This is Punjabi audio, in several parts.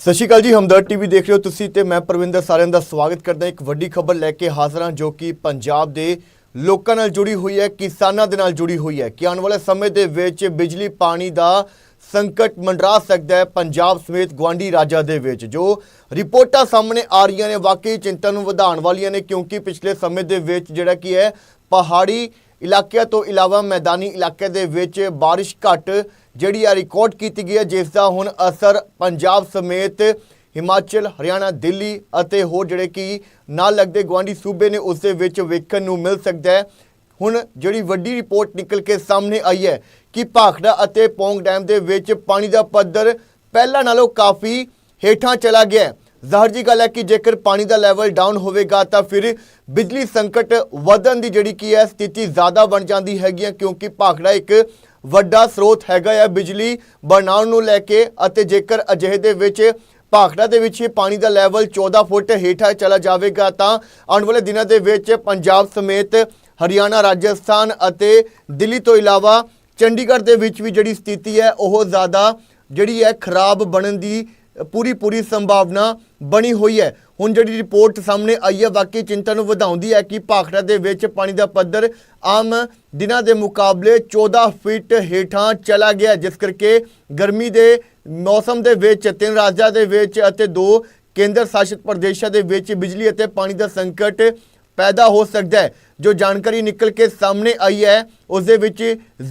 ਸਤਿ ਸ਼੍ਰੀ ਅਕਾਲ ਜੀ, ਹਮਦਰਦ ਟੀਵੀ ਦੇਖ ਰਹੇ ਹੋ ਤੁਸੀਂ ਤੇ ਮੈਂ ਪਰਵਿੰਦਰ ਸਾਰਿਆਂ ਦਾ ਸਵਾਗਤ ਕਰਦਾ ਇੱਕ ਵੱਡੀ ਖਬਰ ਲੈ ਕੇ ਹਾਜ਼ਰ ਹਾਂ ਜੋ ਕਿ ਪੰਜਾਬ ਦੇ ਲੋਕਾਂ ਨਾਲ ਜੁੜੀ ਹੋਈ ਹੈ, ਕਿਸਾਨਾਂ ਦੇ ਨਾਲ ਜੁੜੀ ਹੋਈ ਹੈ। ਕਿ ਆਉਣ ਵਾਲੇ ਸਮੇਂ ਦੇ ਵਿੱਚ ਬਿਜਲੀ, ਪਾਣੀ ਦਾ ਸੰਕਟ ਮੰਡਰਾ ਸਕਦਾ ਹੈ ਪੰਜਾਬ ਸਮੇਤ ਗਵਾਂਢੀ ਰਾਜਾਂ ਦੇ ਵਿੱਚ। ਜੋ ਰਿਪੋਰਟਾਂ ਸਾਹਮਣੇ ਆ ਰਹੀਆਂ ਨੇ, ਵਾਕਈ ਚਿੰਤਾ ਨੂੰ ਵਧਾਉਣ ਵਾਲੀਆਂ ਨੇ ਕਿਉਂਕਿ ਪਿਛਲੇ ਸਮੇਂ ਦੇ ਵਿੱਚ ਜਿਹੜਾ ਕੀ ਹੈ, ਪਹਾੜੀ ਇਲਾਕਿਆਂ ਤੋਂ ਇਲਾਵਾ ਮੈਦਾਨੀ ਇਲਾਕੇ ਦੇ ਵਿੱਚ ਬਾਰਿਸ਼ ਘੱਟ, ਜਿਹੜੀ ਆ ਰਿਕਾਰਡ ਕੀਤੀ ਗਈ ਹੈ, ਜਿਸ ਦਾ ਹੁਣ ਅਸਰ ਪੰਜਾਬ ਸਮੇਤ ਹਿਮਾਚਲ, ਹਰਿਆਣਾ, ਦਿੱਲੀ ਅਤੇ ਹੋਰ ਜਿਹੜੇ ਕਿ ਨਾਲ ਲੱਗਦੇ ਗਵਾਂਢੀ ਸੂਬੇ ਨੇ, ਉਸ ਦੇ ਵਿੱਚ ਵੇਖਣ ਨੂੰ ਮਿਲ ਸਕਦਾ ਹੈ। ਹੁਣ ਜਿਹੜੀ ਵੱਡੀ ਰਿਪੋਰਟ ਨਿਕਲ ਕੇ ਸਾਹਮਣੇ ਆਈ ਹੈ ਕਿ ਭਾਖੜਾ ਅਤੇ ਪੌਂਗ ਡੈਮ ਦੇ ਵਿੱਚ ਪਾਣੀ ਦਾ ਪੱਧਰ ਪਹਿਲਾਂ ਨਾਲੋਂ ਕਾਫੀ ਹੇਠਾਂ ਚਲਾ ਗਿਆ ਹੈ। ਜ਼ਾਹਰ ਜੀ ਗੱਲ ਹੈ ਕਿ ਜੇਕਰ ਪਾਣੀ ਦਾ ਲੈਵਲ ਡਾਊਨ ਹੋਵੇਗਾ ਤਾਂ ਫਿਰ ਬਿਜਲੀ ਸੰਕਟ ਵਧਣ ਦੀ ਜਿਹੜੀ ਕੀ ਹੈ ਸਥਿਤੀ ਜ਼ਿਆਦਾ ਬਣ ਜਾਂਦੀ ਹੈਗੀ ਹੈ, ਕਿਉਂਕਿ ਭਾਖੜਾ ਇੱਕ ਵੱਡਾ ਸਰੋਤ ਹੈਗਾ ਹੈ ਬਿਜਲੀ ਬਣਾਉਣ ਨੂੰ ਲੈ ਕੇ ਅਤੇ ਜੇਕਰ ਅਜਿਹੇ ਦੇ ਵਿੱਚ ਭਾਖੜਾ ਦੇ ਵਿੱਚ ਹੀ ਪਾਣੀ ਦਾ ਲੈਵਲ 14 ਫੁੱਟ ਹੇਠਾਂ ਚਲਾ ਜਾਵੇਗਾ ਤਾਂ ਆਉਣ ਵਾਲੇ ਦਿਨਾਂ ਦੇ ਵਿੱਚ ਪੰਜਾਬ ਸਮੇਤ ਹਰਿਆਣਾ, ਰਾਜਸਥਾਨ ਅਤੇ ਦਿੱਲੀ ਤੋਂ ਇਲਾਵਾ ਚੰਡੀਗੜ੍ਹ ਦੇ ਵਿੱਚ ਵੀ ਜਿਹੜੀ ਸਥਿਤੀ ਹੈ, ਉਹ ਜ਼ਿਆਦਾ ਜਿਹੜੀ ਹੈ ਖਰਾਬ ਬਣਨ ਦੀ ਪੂਰੀ ਪੂਰੀ ਸੰਭਾਵਨਾ ਬਣੀ ਹੋਈ ਹੈ। ਹੁਣ ਜਿਹੜੀ ਰਿਪੋਰਟ ਸਾਹਮਣੇ ਆਈ ਹੈ, ਵਾਕਈ ਚਿੰਤਾ ਨੂੰ ਵਧਾਉਂਦੀ ਹੈ ਕਿ ਭਾਖੜਾ ਦੇ ਵਿੱਚ ਪਾਣੀ ਦਾ ਪੱਧਰ ਆਮ ਦਿਨਾਂ ਦੇ ਮੁਕਾਬਲੇ 14 ਫੀਟ ਹੇਠਾਂ ਚਲਾ ਗਿਆ ਜਿਸ ਕਰਕੇ ਗਰਮੀ ਦੇ ਮੌਸਮ ਦੇ ਵਿੱਚ, ਤਿੰਨ ਰਾਜਾਂ ਦੇ ਵਿੱਚ ਅਤੇ ਦੋ ਕੇਂਦਰ ਸ਼ਾਸਿਤ ਪ੍ਰਦੇਸ਼ਾਂ ਦੇ ਵਿੱਚ ਬਿਜਲੀ ਅਤੇ ਪਾਣੀ ਦਾ ਸੰਕਟ ਪੈਦਾ ਹੋ ਸਕਦਾ ਹੈ। ਜੋ ਜਾਣਕਾਰੀ ਨਿਕਲ ਕੇ ਸਾਹਮਣੇ ਆਈ ਹੈ, ਉਸ ਦੇ ਵਿੱਚ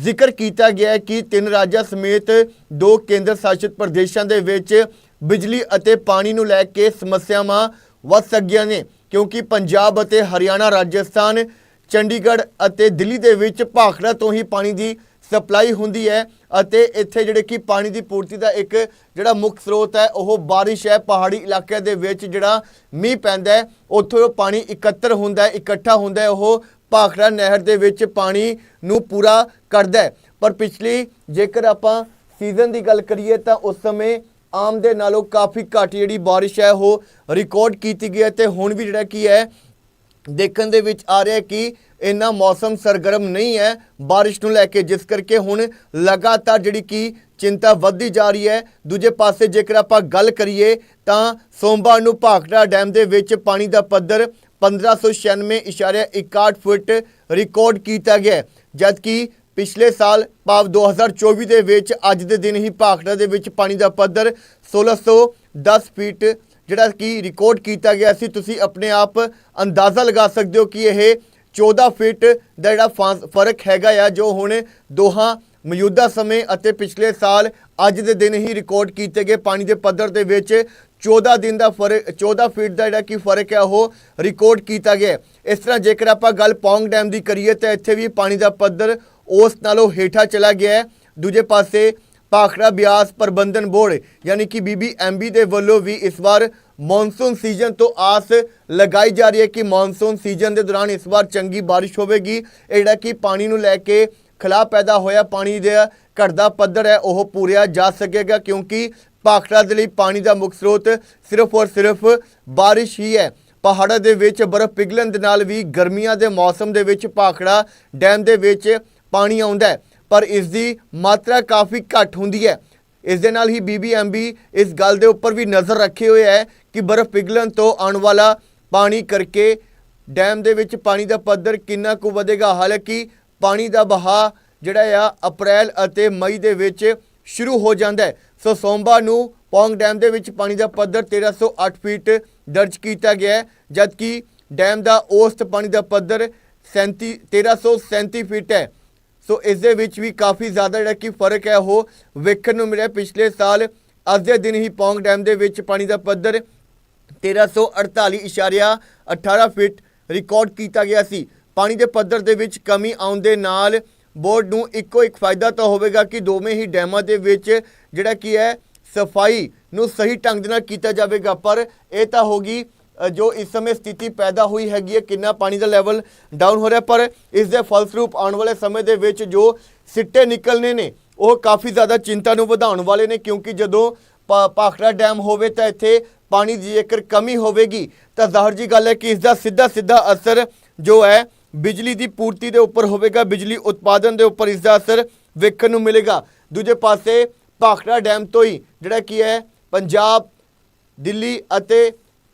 ਜ਼ਿਕਰ ਕੀਤਾ ਗਿਆ ਹੈ ਕਿ ਤਿੰਨ ਰਾਜਾਂ ਸਮੇਤ ਦੋ ਕੇਂਦਰ ਸ਼ਾਸਿਤ ਪ੍ਰਦੇਸ਼ਾਂ ਦੇ ਵਿੱਚ ਬਿਜਲੀ ਅਤੇ ਪਾਣੀ ਨੂੰ ਲੈ ਕੇ ਸਮੱਸਿਆਵਾਂ ਵੱਧ ਸਕਦੀਆਂ ਨੇ, ਕਿਉਂਕਿ ਪੰਜਾਬ ਅਤੇ ਹਰਿਆਣਾ ਰਾਜਸਥਾਨ, ਚੰਡੀਗੜ੍ਹ ਅਤੇ ਦਿੱਲੀ ਦੇ ਵਿੱਚ ਭਾਖੜਾ ਤੋਂ ਹੀ ਪਾਣੀ ਦੀ ਸਪਲਾਈ ਹੁੰਦੀ ਹੈ ਅਤੇ ਇੱਥੇ ਜਿਹੜੇ ਕਿ ਪਾਣੀ ਦੀ ਪੂਰਤੀ ਦਾ ਇੱਕ ਜਿਹੜਾ ਮੁੱਖ ਸਰੋਤ ਹੈ, ਉਹ ਬਾਰਿਸ਼ ਹੈ। ਪਹਾੜੀ ਇਲਾਕਿਆਂ ਦੇ ਵਿੱਚ ਜਿਹੜਾ ਮੀਂਹ ਪੈਂਦਾ ਹੈ, ਉੱਥੋਂ ਉਹ ਪਾਣੀ ਇਕੱਤਰ ਹੁੰਦਾ ਹੈ, ਇਕੱਠਾ ਹੁੰਦਾ ਹੈ, ਉਹ ਭਾਖੜਾ ਨਹਿਰ ਦੇ ਵਿੱਚ ਪਾਣੀ ਨੂੰ ਪੂਰਾ ਕਰਦਾ ਹੈ। ਪਰ ਪਿਛਲੀ ਜੇਕਰ ਆਪਾਂ ਸੀਜ਼ਨ ਦੀ ਗੱਲ ਕਰੀਏ ਤਾਂ ਉਸ ਸਮੇਂ ਆਮ ਦੇ ਨਾਲੋਂ ਕਾਫੀ ਘੱਟ ਜਿਹੜੀ ਬਾਰਿਸ਼ ਹੈ ਉਹ ਰਿਕਾਰਡ ਕੀਤੀ ਗਈ ਹੈ ਤੇ ਹੁਣ ਵੀ ਜਿਹੜਾ ਕੀ ਹੈ, ਦੇਖਣ ਦੇ ਵਿੱਚ ਆ ਰਿਹਾ ਕਿ ਇੰਨਾ ਮੌਸਮ ਸਰਗਰਮ ਨਹੀਂ ਹੈ ਬਾਰਿਸ਼ ਨੂੰ ਲੈ ਕੇ, ਜਿਸ ਕਰਕੇ ਹੁਣ ਲਗਾਤਾਰ ਜਿਹੜੀ ਕਿ ਚਿੰਤਾ ਵੱਧਦੀ ਜਾ ਰਹੀ ਹੈ। ਦੂਜੇ ਪਾਸੇ ਜੇਕਰ ਆਪਾਂ ਗੱਲ ਕਰੀਏ ਤਾਂ ਸੋਮਵਾਰ ਨੂੰ ਭਾਖੜਾ ਡੈਮ ਦੇ ਵਿੱਚ ਪਾਣੀ ਦਾ ਪੱਧਰ 1596.61 ਫੁੱਟ ਰਿਕਾਰਡ ਕੀਤਾ ਗਿਆ ਜਦਕਿ ਪਿਛਲੇ ਸਾਲ ਭਾਵ 2024 ਦੇ ਵਿੱਚ ਅੱਜ ਦੇ ਦਿਨ ਹੀ ਭਾਖੜਾ ਦੇ ਵਿੱਚ ਪਾਣੀ ਦਾ ਪੱਧਰ 1610 ਫੀਟ ਜਿਹੜਾ ਕਿ ਰਿਕਾਰਡ ਕੀਤਾ ਗਿਆ ਸੀ। ਤੁਸੀਂ ਆਪਣੇ ਆਪ ਅੰਦਾਜ਼ਾ ਲਗਾ ਸਕਦੇ ਹੋ ਕਿ ਇਹ 14 ਫੀਟ ਦਾ ਜਿਹੜਾ ਫਾਸ- ਫ਼ਰਕ ਹੈਗਾ ਆ, ਜੋ ਹੁਣ ਦੋਹਾਂ ਮੌਜੂਦਾ ਸਮੇਂ ਅਤੇ ਪਿਛਲੇ ਸਾਲ ਅੱਜ ਦੇ ਦਿਨ ਹੀ ਰਿਕਾਰਡ ਕੀਤੇ ਗਏ ਪਾਣੀ ਦੇ ਪੱਧਰ ਦੇ ਵਿੱਚ 14 ਦਿਨ ਦਾ ਫ਼ਰਕ 14 ਫੀਟ ਦਾ ਜਿਹੜਾ ਕਿ ਫ਼ਰਕ ਹੈ ਉਹ ਰਿਕਾਰਡ ਕੀਤਾ ਗਿਆ। ਇਸ ਤਰ੍ਹਾਂ ਜੇਕਰ ਆਪਾਂ ਗੱਲ ਪੌਂਗ ਡੈਮ ਦੀ ਕਰੀਏ ਤਾਂ ਇੱਥੇ ਵੀ ਪਾਣੀ ਦਾ ਪੱਧਰ ਉਸ ਨਾਲੋਂ ਹੇਠਾਂ ਚਲਾ ਗਿਆ ਦੂਜੇ ਪਾਸੇ, ਭਾਖੜਾ ਬਿਆਸ ਪ੍ਰਬੰਧਨ ਬੋਰਡ, ਯਾਨੀ ਕਿ ਬੀਬੀਐਮਬੀ ਦੇ ਵੱਲੋਂ ਵੀ ਇਸ ਵਾਰ ਮੌਨਸੂਨ ਸੀਜ਼ਨ ਤੋਂ ਆਸ ਲਗਾਈ ਜਾ ਰਹੀ ਹੈ ਕਿ ਮੌਨਸੂਨ ਸੀਜ਼ਨ ਦੇ ਦੌਰਾਨ ਇਸ ਵਾਰ ਚੰਗੀ ਬਾਰਿਸ਼ ਹੋਵੇਗੀ। ਜਿਹੜਾ ਕਿ ਪਾਣੀ ਨੂੰ ਲੈ ਕੇ ਖਲਾ ਪੈਦਾ ਹੋਇਆ, ਪਾਣੀ ਦੇ ਦਾ ਪੱਧਰ ਹੈ, ਉਹ ਪੂਰਿਆ ਜਾ ਸਕੇਗਾ ਕਿਉਂਕਿ ਭਾਖੜਾ ਦੇ ਲਈ ਪਾਣੀ ਦਾ ਮੁੱਖ ਸਰੋਤ ਸਿਰਫ ਔਰ ਸਿਰਫ ਬਾਰਿਸ਼ ਹੀ ਹੈ। ਪਹਾੜਾਂ ਦੇ ਵਿੱਚ ਬਰਫ਼ ਪਿਘਲਣ ਦੇ ਨਾਲ ਵੀ ਗਰਮੀਆਂ ਦੇ ਮੌਸਮ ਦੇ ਵਿੱਚ ਭਾਖੜਾ ਡੈਮ ਦੇ ਵਿੱਚ ਪਾਣੀ ਆਉਂਦਾ ਹੈ, ਪਰ ਇਸ ਦੀ ਮਾਤਰਾ ਕਾਫੀ ਘੱਟ ਹੁੰਦੀ ਹੈ। ਇਸ ਦੇ ਨਾਲ ਹੀ ਬੀਬੀਐਮਬੀ ਇਸ ਗੱਲ ਦੇ ਉੱਪਰ ਵੀ ਨਜ਼ਰ ਰੱਖੇ ਹੋਏ ਹੈ ਕਿ ਬਰਫ਼ ਪਿਘਲਣ ਤੋਂ ਆਉਣ ਵਾਲਾ ਪਾਣੀ ਕਰਕੇ ਡੈਮ ਦੇ ਵਿੱਚ ਪਾਣੀ ਦਾ ਪੱਧਰ ਕਿੰਨਾ ਕੁ ਵਧੇਗਾ। ਹਾਲਾਂਕਿ ਪਾਣੀ ਦਾ ਬਹਾਅ ਜਿਹੜਾ ਆ, ਅਪ੍ਰੈਲ ਅਤੇ ਮਈ ਦੇ ਵਿੱਚ ਸ਼ੁਰੂ ਹੋ ਜਾਂਦਾ ਹੈ। ਸੋ ਸੋਮਵਾਰ ਨੂੰ ਪੌਂਗ ਡੈਮ ਦੇ ਵਿੱਚ ਪਾਣੀ ਦਾ ਪੱਧਰ 1308 ਫੀਟ ਦਰਜ ਕੀਤਾ ਗਿਆ ਹੈ, ਜਦਕਿ ਡੈਮ ਦਾ ਔਸਤ ਪਾਣੀ ਦਾ ਪੱਧਰ 37 1337 ਫੀਟ ਹੈ। ਸੋ ਇਸ ਦੇ ਵਿੱਚ ਵੀ ਕਾਫੀ ਜ਼ਿਆਦਾ ਜਿਹੜਾ ਕਿ ਫ਼ਰਕ ਹੈ ਉਹ ਵੇਖਣ ਨੂੰ ਮਿਲਿਆ। ਪਿਛਲੇ ਸਾਲ ਅੱਜ ਦੇ ਦਿਨ ਹੀ ਪੌਂਗ ਡੈਮ ਦੇ ਵਿੱਚ ਪਾਣੀ ਦਾ ਪੱਧਰ 1348.18 ਫੀਟ ਰਿਕਾਰਡ ਕੀਤਾ ਗਿਆ ਸੀ। ਪਾਣੀ ਦੇ ਪੱਧਰ ਦੇ ਵਿੱਚ ਕਮੀ ਆਉਣ ਦੇ ਨਾਲ ਬੋਰਡ ਨੂੰ ਇੱਕੋ ਇੱਕ ਫਾਇਦਾ ਤਾਂ ਹੋਵੇਗਾ ਕਿ ਦੋਵੇਂ ਹੀ ਡੈਮਾਂ ਦੇ ਵਿੱਚ ਜਿਹੜਾ ਕੀ ਹੈ ਸਫ਼ਾਈ ਨੂੰ ਸਹੀ ਢੰਗ ਦੇ ਨਾਲ ਕੀਤਾ ਜਾਵੇਗਾ। ਪਰ ਇਹ ਤਾਂ ਹੋਗੀ ਅ, ਜੋ ਇਸ ਸਮੇਂ ਸਥਿਤੀ ਪੈਦਾ ਹੋਈ ਹੈਗੀ ਹੈ, ਕਿੰਨਾ ਪਾਣੀ ਦਾ ਲੈਵਲ ਡਾਊਨ ਹੋ ਰਿਹਾ, ਪਰ ਇਸ ਦੇ ਫਲਸਰੂਪ ਆਉਣ ਵਾਲੇ ਸਮੇਂ ਦੇ ਵਿੱਚ ਜੋ ਸਿੱਟੇ ਨਿਕਲਨੇ ਨੇ, ਉਹ ਕਾਫੀ ਜ਼ਿਆਦਾ ਚਿੰਤਾ ਨੂੰ ਵਧਾਉਣ ਵਾਲੇ ਨੇ, ਕਿਉਂਕਿ ਜਦੋਂ ਪਾ- ਭਾਖੜਾ ਡੈਮ ਹੋਵੇ ਤਾਂ ਇੱਥੇ ਪਾਣੀ ਦੀ ਜੇਕਰ ਕਮੀ ਹੋਵੇਗੀ, ਤਾਂ ਜ਼ਾਹਰ ਜੀ ਗੱਲ ਹੈ ਕਿ ਇਸ ਦਾ ਸਿੱਧਾ ਸਿੱਧਾ ਅਸਰ ਜੋ ਹੈ, ਬਿਜਲੀ ਦੀ ਪੂਰਤੀ ਦੇ ਉੱਪਰ ਹੋਵੇਗਾ, ਬਿਜਲੀ ਉਤਪਾਦਨ ਦੇ ਉੱਪਰ ਇਸ ਦਾ ਅਸਰ ਵੇਖਣ ਨੂੰ ਮਿਲੇਗਾ। ਦੂਜੇ ਪਾਸੇ ਭਾਖੜਾ ਡੈਮ ਤੋਂ ਹੀ ਜਿਹੜਾ ਕੀ ਹੈ, ਪੰਜਾਬ, ਦਿੱਲੀ ਅਤੇ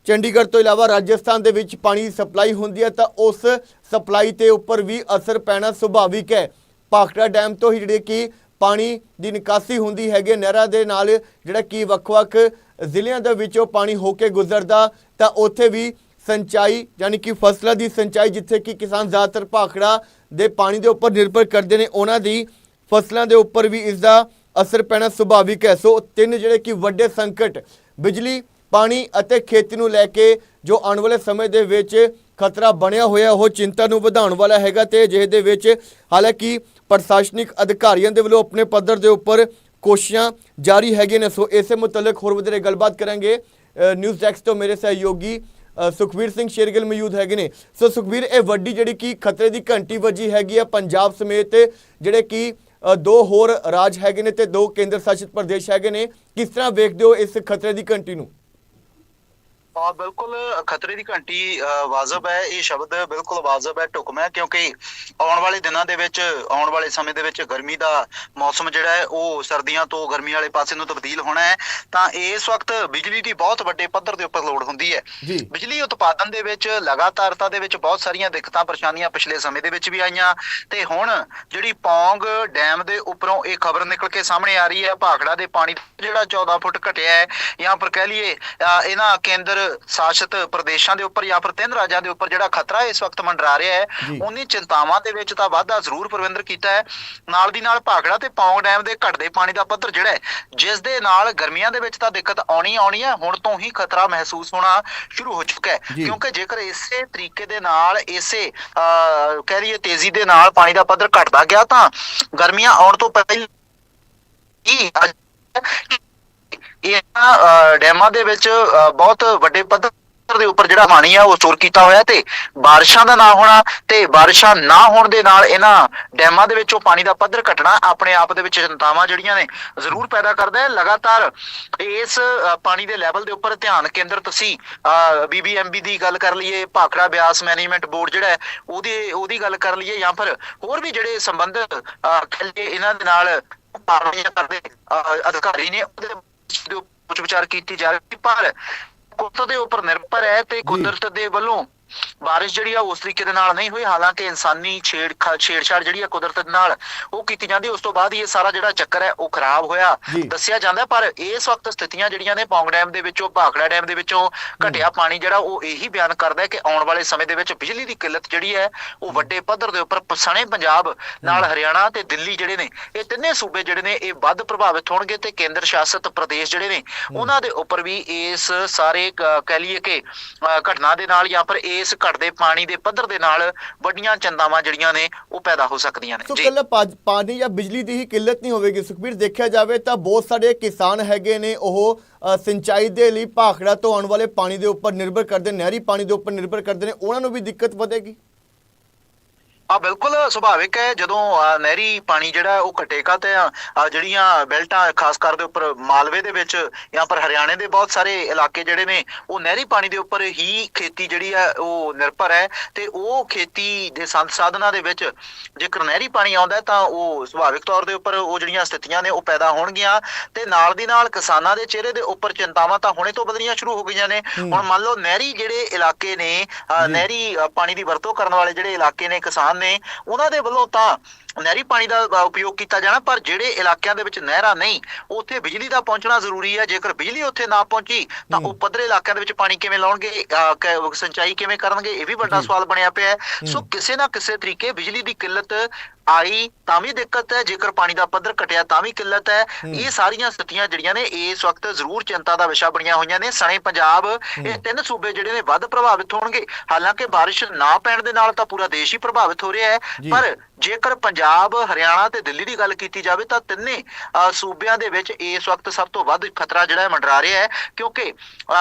ਚੰਡੀਗੜ੍ਹ ਤੋਂ ਇਲਾਵਾ ਰਾਜਸਥਾਨ ਦੇ ਵਿੱਚ ਪਾਣੀ ਦੀ ਸਪਲਾਈ ਹੁੰਦੀ ਹੈ ਤਾਂ ਉਸ ਸਪਲਾਈ ਤੇ ਉੱਪਰ ਵੀ ਅਸਰ ਪੈਣਾ ਸੁਭਾਵਿਕ ਹੈ। ਭਾਖੜਾ ਡੈਮ ਤੋਂ ਹੀ ਜਿਹੜੇ ਕਿ ਪਾਣੀ ਦੀ ਨਿਕਾਸੀ ਹੁੰਦੀ ਹੈਗੀ ਨਹਿਰਾਂ ਦੇ ਨਾਲ ਜਿਹੜਾ ਕਿ ਵੱਖ-ਵੱਖ ਜ਼ਿਲ੍ਹਿਆਂ ਦੇ ਵਿੱਚੋਂ ਪਾਣੀ ਹੋ ਕੇ ਗੁਜ਼ਰਦਾ, ਤਾਂ ਉੱਥੇ ਵੀ ਸਿੰਚਾਈ ਯਾਨੀ ਕਿ ਫਸਲਾਂ ਦੀ ਸਿੰਚਾਈ ਜਿੱਥੇ ਕਿ ਕਿਸਾਨ ਜ਼ਿਆਦਾਤਰ ਭਾਖੜਾ ਦੇ ਪਾਣੀ ਦੇ ਉੱਪਰ ਨਿਰਭਰ ਕਰਦੇ ਨੇ, ਉਹਨਾਂ ਦੀ ਫਸਲਾਂ ਦੇ ਉੱਪਰ ਵੀ ਇਸ ਦਾ ਅਸਰ ਪੈਣਾ ਸੁਭਾਵਿਕ ਹੈ। ਸੋ ਤਿੰਨ ਜਿਹੜੇ ਕਿ ਵੱਡੇ ਸੰਕਟ, ਬਿਜਲੀ ਪਾਣੀ ਅਤੇ ਖੇਤੀ ਨੂੰ ਲੈ ਕੇ ਜੋ ਆਉਣ ਵਾਲੇ ਸਮੇਂ ਦੇ ਵਿੱਚ ਖਤਰਾ ਬਣਿਆ ਹੋਇਆ ਉਹ ਚਿੰਤਾ ਨੂੰ ਵਧਾਉਣ ਵਾਲਾ ਹੈਗਾ ਤੇ ਜਿਹੇ ਦੇ ਵਿੱਚ ਹਾਲਾਂਕਿ ਪ੍ਰਸ਼ਾਸਨਿਕ ਅਧਿਕਾਰੀਆਂ ਦੇ ਵੱਲੋਂ ਆਪਣੇ ਪੱਧਰ ਦੇ ਉੱਪਰ ਕੋਸ਼ਿਸ਼ਾਂ ਜਾਰੀ ਹੈਗੀਆਂ ਨੇ। ਸੋ ਇਸੇ ਮੁਤਲਕ ਹੋਰ ਵਧੇਰੇ ਗੱਲਬਾਤ ਕਰਾਂਗੇ। ਨਿਊਜ਼ ਡੈਸਕ ਤੋਂ ਮੇਰੇ ਸਹਿਯੋਗੀ ਅ, ਸੁਖਵੀਰ ਸਿੰਘ ਸ਼ੇਰਗਿੱਲ ਮੌਜੂਦ ਹੈਗੇ ਨੇ। ਸੋ ਸੁਖਵੀਰ ਇਹ ਵੱਡੀ ਜਿਹੜੀ ਕਿ ਖਤਰੇ ਦੀ ਘੰਟੀ ਵੱਜੀ ਹੈਗੀ ਆ ਪੰਜਾਬ ਸਮੇਤ ਜਿਹੜੇ ਕਿ ਦੋ ਹੋਰ ਰਾਜ ਹੈਗੇ ਨੇ ਤੇ ਦੋ ਕੇਂਦਰ ਸ਼ਾਸਿਤ ਪ੍ਰਦੇਸ਼ ਹੈਗੇ ਨੇ। ਕਿਸ ਤਰ੍ਹਾਂ ਵੇਖਦੇ ਹੋ ਇਸ ਖਤਰੇ ਦੀ ਘੰਟੀ ਨੂੰ? ਆ ਬਿਲਕੁਲ ਖਤਰੇ ਦੀ ਘੰਟੀ ਵਾਜਬ ਹੈ ਇਹ ਸ਼ਬਦ ਬਿਲਕੁਲ ਵਾਜਬ ਹੈ ਢੁਕਮ ਹੈ ਕਿਉਂਕਿ ਆਉਣ ਵਾਲੇ ਦਿਨਾਂ ਦੇ ਵਿੱਚ ਆਉਣ ਵਾਲੇ ਸਮੇਂ ਦੇ ਵਿੱਚ ਗਰਮੀ ਦਾ ਮੌਸਮ ਜਿਹੜਾ ਹੈ ਉਹ ਸਰਦੀਆਂ ਤੋਂ ਗਰਮੀ ਵਾਲੇ ਪਾਸੇ ਨੂੰ ਤਬਦੀਲ ਹੋਣਾ ਹੈ। ਤਾਂ ਇਸ ਵਕਤ ਬਿਜਲੀ ਦੀ ਬਹੁਤ ਵੱਡੇ ਪੱਧਰ ਦੇ ਉੱਪਰ ਲੋੜ ਹੁੰਦੀ ਹੈ। ਬਿਜਲੀ ਉਤਪਾਦਨ ਦੇ ਵਿੱਚ ਲਗਾਤਾਰਤਾ ਦੇ ਵਿੱਚ ਬਹੁਤ ਸਾਰੀਆਂ ਦਿੱਕਤਾਂ ਪਰੇਸ਼ਾਨੀਆਂ ਪਿਛਲੇ ਸਮੇਂ ਦੇ ਵਿੱਚ ਵੀ ਆਈਆਂ। ਤੇ ਹੁਣ ਜਿਹੜੀ ਪੌਂਗ ਡੈਮ ਦੇ ਉੱਪਰੋਂ ਇਹ ਖਬਰ ਨਿਕਲ ਕੇ ਸਾਹਮਣੇ ਆ ਰਹੀ ਹੈ ਭਾਖੜਾ ਦੇ ਪਾਣੀ ਜਿਹੜਾ 14 ਫੁੱਟ ਘਟਿਆ ਹੈ ਜਾਂ ਪਰ ਕਹਿ ਲਈਏ ਇਹਨਾਂ ਕੇਂਦਰ ਸ਼ਾਸਿਤ ਪ੍ਰਦੇਸ਼ਾਂ ਦੇ ਉੱਪਰ ਜਾਂ ਫਿਰ ਤਿੰਨ ਰਾਜਾਂ ਦੇ ਉੱਪਰ ਜਿਹੜਾ ਖਤਰਾ ਇਸ ਵਕਤ ਮੰਡਰਾ ਰਿਹਾ। ਹੈ ਉਨੀ ਚਿੰਤਾਵਾਂ ਦੇ ਵਿੱਚ ਤਾਂ ਵਾਧਾ ਜ਼ਰੂਰ ਪ੍ਰਬੰਧ ਕੀਤਾ ਹੈ ਨਾਲ ਦੀ ਨਾਲ ਭਾਖੜਾ ਤੇ ਪੌਂਗ ਡੈਮ ਦੇ ਘਟਦੇ ਪਾਣੀ ਦਾ ਪੱਧਰ ਜਿਹੜਾ ਜਿਸ ਦੇ ਨਾਲ ਗਰਮੀਆਂ ਦੇ ਵਿੱਚ ਤਾਂ ਦਿੱਕਤ ਆਉਣੀ ਆਉਣੀ ਹੈ ਹੁਣ ਤੋਂ ਹੀ ਖਤਰਾ ਮਹਿਸੂਸ ਹੋਣਾ ਸ਼ੁਰੂ ਹੋ ਚੁੱਕਾ ਹੈ। ਕਿਉਂਕਿ ਜੇਕਰ ਇਸੇ ਤਰੀਕੇ ਦੇ ਨਾਲ ਇਸੇ ਕਹਿ ਲਈਏ ਤੇਜ਼ੀ ਦੇ ਨਾਲ ਪਾਣੀ ਦਾ ਪੱਧਰ ਘਟਦਾ ਗਿਆ ਤਾਂ ਗਰਮੀਆਂ ਆਉਣ ਤੋਂ ਪਹਿਲਾਂ ਹੀ ਇਹਨਾਂ ਡੈਮਾਂ ਦੇ ਵਿੱਚ ਬਹੁਤ ਵੱਡੇ ਪੱਧਰ ਦੇ ਉੱਪਰ ਜਿਹੜਾ ਪਾਣੀ ਆ, ਉਹ ਸਟੋਰ ਕੀਤਾ ਹੋਇਆ ਤੇ ਬਾਰਿਸ਼ਾਂ ਦਾ ਨਾ ਹੋਣਾ ਤੇ ਬਾਰਿਸ਼ਾਂ ਨਾ ਹੋਣ ਦੇ ਨਾਲ ਇਹਨਾਂ ਡੈਮਾਂ ਦੇ ਵਿੱਚੋਂ ਪਾਣੀ ਦਾ ਪੱਧਰ ਘਟਣਾ ਆਪਣੇ ਆਪ ਦੇ ਵਿੱਚ ਚਿੰਤਾਵਾਂ ਜਿਹੜੀਆਂ ਨੇ ਜ਼ਰੂਰ ਪੈਦਾ ਕਰਦਾ ਹੈ। ਲਗਾਤਾਰ ਇਸ ਪਾਣੀ ਦੇ ਲੈਵਲ ਦੇ ਉੱਪਰ ਧਿਆਨ ਕੇਂਦਰਿਤ ਅਸੀਂ ਬੀਬੀਐਮਬੀ ਦੀ ਗੱਲ ਕਰ ਲਈਏ, ਭਾਖੜਾ ਬਿਆਸ ਮੈਨੇਜਮੈਂਟ ਬੋਰਡ ਜਿਹੜਾ ਹੈ, ਉਹਦੀ ਉਹਦੀ ਗੱਲ ਕਰ ਲਈਏ ਜਾਂ ਫਿਰ ਹੋਰ ਵੀ ਜਿਹੜੇ ਸੰਬੰਧਿਤ ਇਹਨਾਂ ਦੇ ਨਾਲ ਕਾਰਵਾਈਆਂ ਕਰਦੇ ਅਧਿਕਾਰੀ ਨੇ, ਉਹਦੇ ਦੇ ਉੱਪਰ ਵਿਚਾਰ ਕੀਤੀ ਜਾ ਰਹੀ ਪਰ ਕੁਦਰਤ ਦੇ ਉੱਪਰ ਨਿਰਭਰ ਹੈ ਤੇ ਕੁਦਰਤ ਦੇ ਵੱਲੋਂ ਬਾਰਿਸ਼ ਜਿਹੜੀ ਆ ਉਸ ਤਰੀਕੇ ਦੇ ਨਾਲ ਨਹੀਂ ਹੋਈ ਹਾਲਾਂਕਿ ਇਨਸਾਨੀ ਛੇੜ ਛੇੜਛਾੜ ਜਿਹੜੀ ਆ ਕੁਦਰਤ ਦੇ ਨਾਲ ਉਹ ਕੀਤੀ ਜਾਂਦੀ ਉਸ ਤੋਂ ਬਾਅਦ ਇਹ ਸਾਰਾ ਜਿਹੜਾ ਚੱਕਰ ਹੈ ਉਹ ਖਰਾਬ ਹੋਇਆ। ਦੱਸਿਆ ਜਾਂਦਾ ਪਰ ਇਸ ਵਕਤ ਸਥਿਤੀਆਂ ਜਿਹੜੀਆਂ ਨੇ ਪੌਂਗ ਡੈਮ ਦੇ ਵਿੱਚੋਂ ਭਾਖੜਾ ਡੈਮ ਦੇ ਵਿੱਚੋਂ ਘਟਿਆ ਪਾਣੀ ਜਿਹੜਾ ਉਹ ਇਹੀ ਬਿਆਨ ਕਰਦਾ ਹੈ ਕਿ ਆਉਣ ਵਾਲੇ ਸਮੇਂ ਦੇ ਵਿੱਚ ਬਿਜਲੀ ਦੀ ਕਿੱਲਤ ਜਿਹੜੀ ਹੈ ਉਹ ਵੱਡੇ ਪੱਧਰ ਦੇ ਉੱਪਰ ਸਣੇ ਪੰਜਾਬ ਨਾਲ ਹਰਿਆਣਾ ਤੇ ਦਿੱਲੀ ਜਿਹੜੇ ਨੇ ਇਹ ਤਿੰਨੇ ਸੂਬੇ ਜਿਹੜੇ ਨੇ ਇਹ ਵੱਧ ਪ੍ਰਭਾਵਿਤ ਹੋਣਗੇ ਤੇ ਕੇਂਦਰ ਸ਼ਾਸਿਤ ਪ੍ਰਦੇਸ਼ ਜਿਹੜੇ ਨੇ ਉਹਨਾਂ ਦੇ ਉੱਪਰ ਵੀ ਇਸ ਸਾਰੇ ਕਹਿ ਲਈਏ ਕਿ ਘਟਨਾ ਦੇ ਨਾਲ ਜਾਂ ਫਿਰ ਇਸ ਘਟਦੇ ਪਾਣੀ ਦੇ ਪੱਧਰ ਦੇ ਨਾਲ ਵੱਡੀਆਂ ਚਿੰਤਾਵਾਂ ਜਿਹੜੀਆਂ ਨੇ ਉਹ ਪੈਦਾ ਹੋ ਸਕਦੀਆਂ ਨੇ। ਸੋ ਕੱਲਾ ਪਾਣੀ ਜਾਂ ਬਿਜਲੀ ਦੀ ਹੀ ਕਿੱਲਤ ਨਹੀਂ ਹੋਵੇਗੀ। ਸੁਖਬੀਰ ਦੇਖਿਆ ਜਾਵੇ ਤਾਂ ਬਹੁਤ ਸਾਰੇ ਕਿਸਾਨ ਹੈਗੇ ਨੇ ਉਹ ਸਿੰਚਾਈ ਦੇ ਲਈ ਭਾਖੜਾ ਤੋਂ ਆਉਣ ਵਾਲੇ ਪਾਣੀ ਦੇ ਉੱਪਰ ਨਿਰਭਰ ਕਰਦੇ ਨਹਿਰੀ ਪਾਣੀ ਦੇ ਉੱਪਰ ਨਿਰਭਰ ਕਰਦੇ ਨੇ। ਉਹਨਾਂ ਨੂੰ ਵੀ ਦਿੱਕਤ ਵਧੇਗੀ? ਆ ਬਿਲਕੁਲ ਸੁਭਾਵਿਕ ਹੈ। ਜਦੋਂ ਨਹਿਰੀ ਪਾਣੀ ਜਿਹੜਾ ਉਹ ਘਟੇਗਾ ਤੇ ਜਿਹੜੀਆਂ ਬੈਲਟਾਂ ਖਾਸ ਕਰ ਦੇ ਉੱਪਰ ਮਾਲਵੇ ਦੇ ਵਿੱਚ ਜਾਂ ਪਰ ਹਰਿਆਣੇ ਦੇ ਬਹੁਤ ਸਾਰੇ ਇਲਾਕੇ ਜਿਹੜੇ ਨੇ ਉਹ ਨਹਿਰੀ ਪਾਣੀ ਦੇ ਉੱਪਰ ਹੀ ਖੇਤੀ ਜਿਹੜੀ ਹੈ ਉਹ ਨਿਰਭਰ ਹੈ ਤੇ ਉਹ ਖੇਤੀ ਦੇ ਸੰਦ ਸਾਧਨਾਂ ਦੇ ਵਿੱਚ ਜੇਕਰ ਨਹਿਰੀ ਪਾਣੀ ਆਉਂਦਾ ਤਾਂ ਉਹ ਸੁਭਾਵਿਕ ਤੌਰ ਦੇ ਉੱਪਰ ਉਹ ਜਿਹੜੀਆਂ ਸਥਿਤੀਆਂ ਨੇ ਉਹ ਪੈਦਾ ਹੋਣਗੀਆਂ ਤੇ ਨਾਲ ਦੀ ਨਾਲ ਕਿਸਾਨਾਂ ਦੇ ਚਿਹਰੇ ਦੇ ਉੱਪਰ ਚਿੰਤਾਵਾਂ ਤਾਂ ਹੁਣੇ ਤੋਂ ਵਧਣੀਆਂ ਸ਼ੁਰੂ ਹੋ ਗਈਆਂ ਨੇ। ਹੁਣ ਮੰਨ ਲਓ ਨਹਿਰੀ ਜਿਹੜੇ ਇਲਾਕੇ ਨੇ। ਨਹਿਰੀ ਪਾਣੀ ਦੀ ਵਰਤੋਂ ਕਰਨ ਵਾਲੇ ਜਿਹੜੇ ਇਲਾਕੇ ਨੇ ਕਿਸਾਨ ਨੇ ਉਹਨਾਂ ਦੇ ਵੱਲੋਂ ਤਾਂ ਨਹਿਰੀ ਪਾਣੀ ਦਾ ਉਪਯੋਗ ਕੀਤਾ ਜਾਣਾ ਪਰ ਜਿਹੜੇ ਇਲਾਕਿਆਂ ਦੇ ਵਿੱਚ ਨਹਿਰਾਂ ਨਹੀਂ ਉੱਥੇ ਬਿਜਲੀ ਦਾ ਪਹੁੰਚਣਾ ਜ਼ਰੂਰੀ ਹੈ ਜੇਕਰ ਬਿਜਲੀ ਉੱਥੇ ਨਾ ਪਹੁੰਚੀ ਤਾਂ। ਉਹ ਪੱਧਰੇ ਇਲਾਕਿਆਂ ਦੇ ਵਿੱਚ ਪਾਣੀ ਕਿਵੇਂ ਲਾਉਣਗੇ ਸਿੰਚਾਈ ਕਿਵੇਂ ਕਰਨਗੇ ਇਹ ਵੀ ਵੱਡਾ। ਸਵਾਲ ਬਣਿਆ ਪਿਆ ਹੈ ਸੋ। ਕਿਸੇ ਨਾ ਕਿਸੇ ਤਰੀਕੇ ਬਿਜਲੀ ਦੀ ਕਿੱਲਤ ਆਈ ਤਾਂ ਵੀ ਦਿੱਕਤ ਹੈ ਜੇਕਰ ਪਾਣੀ ਦਾ ਪੱਧਰ ਘਟਿਆ ਤਾਂ ਵੀ ਕਿੱਲਤ ਹੈ। ਇਹ ਸਾਰੀਆਂ ਸਥਿਤੀਆਂ ਜਿਹੜੀਆਂ ਨੇ ਇਸ ਵਕਤ ਜ਼ਰੂਰ ਚਿੰਤਾ ਦਾ ਵਿਸ਼ਾ ਬਣੀਆਂ ਹੋਈਆਂ ਨੇ ਸਣੇ ਪੰਜਾਬ ਇਹ ਤਿੰਨ ਸੂਬੇ ਜਿਹੜੇ ਨੇ ਵੱਧ ਪ੍ਰਭਾਵਿਤ ਹੋਣਗੇ ਹਾਲਾਂਕਿ ਬਾਰਿਸ਼ ਨਾ ਪੈਣ ਦੇ ਨਾਲ ਤਾਂ ਪੂਰਾ ਦੇਸ਼ ਹੀ ਪ੍ਰਭਾਵਿਤ ਹੋ ਰਿਹਾ ਹੈ। ਪਰ ਜੇਕਰ ਪੰਜਾਬ ਹਰਿਆਣਾ ਤੇ ਦਿੱਲੀ ਦੀ ਗੱਲ ਕੀਤੀ ਜਾਵੇ ਤਾਂ ਤਿੰਨੇ ਸੂਬਿਆਂ ਦੇ ਵਿੱਚ ਇਸ ਵਕਤ ਸਭ ਤੋਂ ਵੱਧ ਖਤਰਾ ਜਿਹੜਾ ਹੈ ਮੰਡਰਾ ਰਿਹਾ ਹੈ ਕਿਉਂਕਿ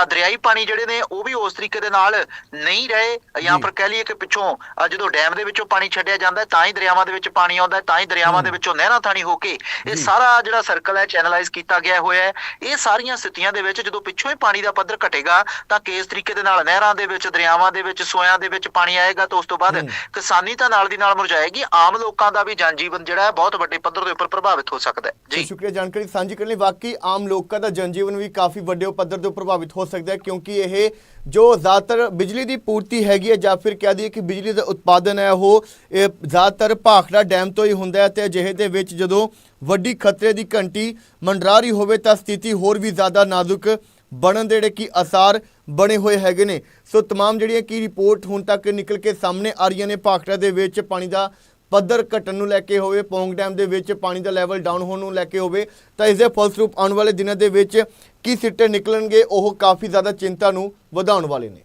ਦਰਿਆਈ ਪਾਣੀ ਜਿਹੜੇ ਨੇ ਉਹ ਵੀ ਉਸ ਤਰੀਕੇ ਦੇ ਨਾਲ ਨਹੀਂ ਰਹੇ ਜਾਂ। ਫਿਰ ਕਹਿ ਲਈਏ ਕਿ ਪਿੱਛੋਂ ਜਦੋਂ ਡੈਮ ਦੇ ਵਿੱਚੋਂ ਪਾਣੀ ਛੱਡਿਆ ਜਾਂਦਾ ਤਾਂ ਹੀ ਦਰਿਆਵਾਂ ਦੇ ਵਿੱਚ ਪਾਣੀ ਆਉਂਦਾ ਤਾਂ ਹੀ ਦਰਿਆਵਾਂ ਦੇ ਵਿੱਚੋਂ ਨਹਿਰਾਂ ਥਾਣੀ ਹੋ ਕੇ ਇਹ। ਸਾਰਾ ਜਿਹੜਾ ਸਰਕਲ ਹੈ ਚੈਨਲਾਈਜ਼ ਕੀਤਾ ਗਿਆ ਹੋਇਆ ਹੈ ਇਹ ਸਾਰੀਆਂ ਸਥਿਤੀਆਂ ਦੇ ਵਿੱਚ ਜਦੋਂ ਪਿੱਛੋਂ ਹੀ ਪਾਣੀ ਦਾ ਪੱਧਰ ਘਟੇਗਾ ਤਾਂ ਕਿਸ ਤਰੀਕੇ ਦੇ ਨਾਲ ਨਹਿਰਾਂ ਦੇ ਵਿੱਚ ਦਰਿਆਵਾਂ ਦੇ ਵਿੱਚ ਸੋਇਆਂ ਦੇ ਵਿੱਚ ਪਾਣੀ ਆਏਗਾ ਤਾਂ ਉਸ ਤੋਂ ਬਾਅਦ। ਕਿਸਾਨੀ ਤਾਂ ਨਾਲ ਦੀ ਨਾਲ ਮੁਰਝਾਏਗੀ ਆਮ ਆਮ ਲੋਕਾਂ ਦਾ ਵੀ ਜਨਜੀਵਨ ਜਿਹੜਾ ਹੈ ਬਹੁਤ ਵੱਡੇ ਪੱਧਰ ਦੇ ਉੱਪਰ ਪ੍ਰਭਾਵਿਤ ਹੋ ਸਕਦਾ ਹੈ ਸੋ ਜੀ ਸ਼ੁਕਰੀਆ ਜਾਣਕਾਰੀ ਸਾਂਝੀ ਕਰਨ ਲਈ ਵਾਕਈ ਆਮ ਲੋਕਾਂ ਦਾ ਜਨਜੀਵਨ ਵੀ ਕਾਫੀ ਵੱਡੇ ਪੱਧਰ ਤੇ ਪ੍ਰਭਾਵਿਤ ਹੋ ਸਕਦਾ ਹੈ ਕਿਉਂਕਿ ਇਹ ਜੋ ਜ਼ਿਆਦਾਤਰ ਬਿਜਲੀ ਦੀ ਪੂਰਤੀ ਹੈਗੀ ਹੈ ਜਾਂ ਫਿਰ ਕਹਿ ਦਈਏ ਕਿ ਬਿਜਲੀ ਦਾ ਉਤਪਾਦਨ ਹੈ ਉਹ ਇਹ ਜ਼ਿਆਦਾਤਰ ਭਾਖੜਾ ਡੈਮ ਤੋਂ ਹੀ ਹੁੰਦਾ ਹੈ ਤੇ ਅਜਿਹੇ ਦੇ ਵਿੱਚ ਜਦੋਂ ਵੱਡੀ ਖਤਰੇ ਦੀ ਘੰਟੀ ਮੰਡਰਾ ਰਹੀ ਹੋਵੇ ਤਾਂ ਸਥਿਤੀ ਹੋਰ ਵੀ ਜ਼ਿਆਦਾ ਨਾਜ਼ੁਕ ਬਣਨ ਦੇ ਜਿਹੜੇ ਕੀ ਅਸਾਰ ਬਣੇ ਹੋਏ ਹੈਗੇ ਨੇ ਸੋ तमाम ਜਿਹੜੀਆਂ ਕੀ ਰਿਪੋਰਟ ਹੁਣ ਤੱਕ ਨਿਕਲ ਕੇ ਸਾਹਮਣੇ ਆ ਰਹੀਆਂ ਨੇ ਭਾਖੜਾ ਦੇ ਵਿੱਚ ਪਾਣੀ ਦਾ ਪੱਧਰ ਘਟਣ ਨੂੰ ਲੈ ਕੇ ਹੋਵੇ, ਪੌਂਗ ਡੈਮ ਦੇ ਵਿੱਚ ਪਾਣੀ ਦਾ ਲੈਵਲ ਡਾਊਨ ਹੋਣ ਨੂੰ ਲੈ ਕੇ ਹੋਵੇ, ਤਾਂ ਇਸ ਦੇ ਫਲਸਰੂਪ ਆਉਣ ਵਾਲੇ ਦਿਨਾਂ ਦੇ ਵਿੱਚ ਕੀ ਸਿੱਟੇ ਨਿਕਲਣਗੇ, ਉਹ ਕਾਫੀ ਜ਼ਿਆਦਾ ਚਿੰਤਾ ਨੂੰ ਵਧਾਉਣ ਵਾਲੇ ਨੇ।